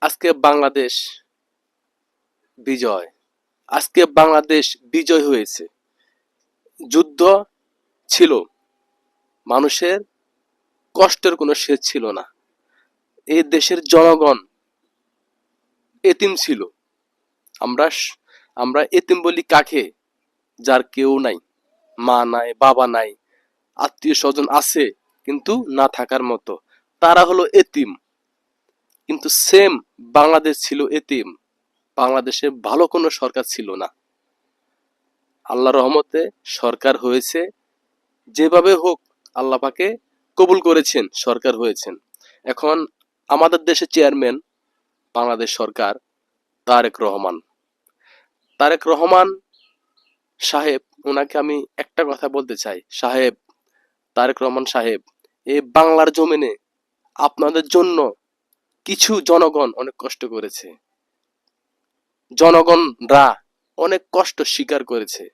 আজকে বাংলাদেশ বিজয়। আজকে বাংলাদেশ বিজয় হয়েছে। যুদ্ধ ছিল। মানুষের কষ্টের কোনো শেষ ছিল না। এই দেশের জনগণ এতিম ছিল। আমরা আমরা এতিম বলি কাকে? যার কেউ নাই, মা নাই, বাবা নাই আত্মীয় স্বজন আছে, কিন্তু না থাকার মতো। তারা হলো এতিম। কিন্তু সেম বাংলাদেশ ছিল এতিম। বাংলাদেশে ভালো কোনো সরকার ছিল না। আল্লাহ রহমতে সরকার হয়েছে। যেভাবে হোক আল্লাহ পাকে কবুল করেছেন, সরকার হয়েছেন। এখন আমাদের দেশের চেয়ারম্যান বাংলাদেশ সরকার তারেক রহমান। তারেক রহমান সাহেব, ওনাকে আমি একটা কথা বলতে চাই। সাহেব, তারেক রহমান সাহেব, এ বাংলার জমিনে আপনাদের জন্য কিছু জনগণ অনেক কষ্ট করেছে। জনগণরা অনেক কষ্ট স্বীকার করেছে।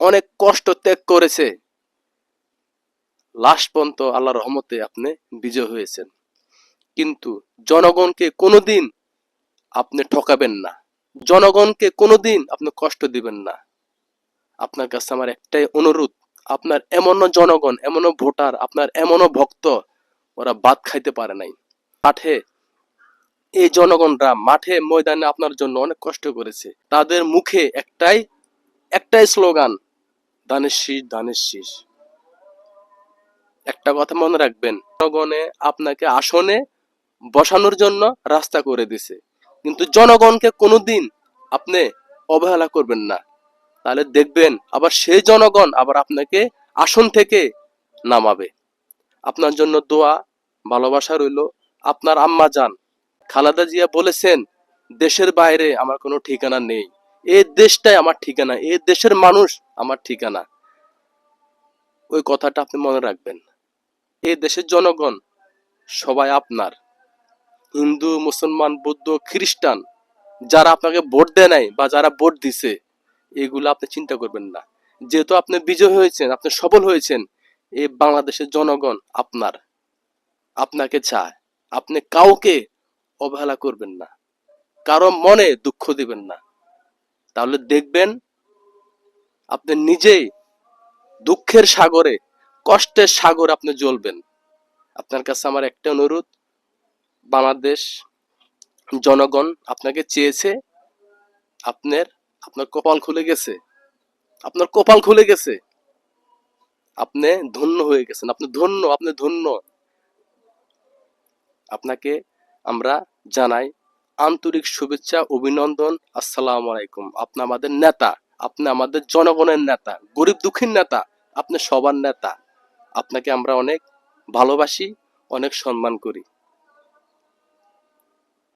অনেক কষ্ট ত্যাগ করেছে। লাস্ট পর্যন্ত আল্লাহ রহমতে আপনি বিজয় হয়েছেন। কিন্তু জনগণকে কোনোদিন আপনি ঠকাবেন না। জনগণকে কোনোদিন আপনি কষ্ট দিবেন না। আপনার কাছে আমার একটাই অনুরোধ, আপনার এমনও জনগণ, এমনও ভোটার, আপনার এমনও ভক্ত, ওরা বাদ খাইতে পারে নাই। মাঠে। এই জনগণরা মাঠে ময়দানে আপনার জন্য অনেক কষ্ট করেছে। তাদের মুখে একটাই একটাই স্লোগান ধানের শীষ। একটা কথা মনে রাখবেন, জনগণে আপনাকে আসনে বসানোর জন্য রাস্তা করে দিছে। কিন্তু জনগণকে কোনোদিন আপনি অবহেলা করবেন না। তাহলে দেখবেন, আবার সেই জনগণ আবার আপনাকে আসন থেকে নামাবে। আপনার জন্য দোয়া, ভালোবাসা রইল। আপনার আম্মা যান। খালাদা জিয়া বলেছেন, দেশের বাইরে আমার কোনো ঠিকানা নেই। এই দেশটাই আমার ঠিকানা। এই দেশের মানুষ আমার ঠিকানা। ওই কথাটা আপনি মনে রাখবেন। এই দেশের জনগণ সবাই আপনার। হিন্দু, মুসলমান, বৌদ্ধ, খ্রিস্টান, যারা আপনাকে ভোট দেয় নাই বা যারা ভোট দিছে, এগুলো আপনি চিন্তা করবেন না। যেহেতু আপনি বিজয় হয়েছেন, আপনি সফল হয়েছেন এই বাংলাদেশের জনগণ আপনার। আপনাকে চায়। আপনি কাউকে অবহেলা করবেন না, কারও মনে দুঃখ দিবেন না। তাহলে দেখবেন আপনি নিজেই দুঃখের সাগরে, কষ্টের সাগর আপনি জ্বলবেন। আপনার কাছে আমার একটা অনুরোধ, বাংলাদেশ জনগণ আপনাকে চেয়েছে, আপনার আপনার কপাল খুলে গেছে, আপনার কপাল খুলে গেছে। আপনি ধন্য হয়ে গেছেন, আপনি ধন্য আপনি ধন্য। আপনাকে আমরা জানাই আন্তরিক শুভেচ্ছা, অভিনন্দন। আসসালাম আলাইকুম। আপনি আমাদের নেতা, আপনি আমাদের জনগণের নেতা, গরিব দুঃখীর নেতা, আপনি সবার নেতা। আপনাকে আমরা অনেক ভালোবাসি, অনেক সম্মান করি।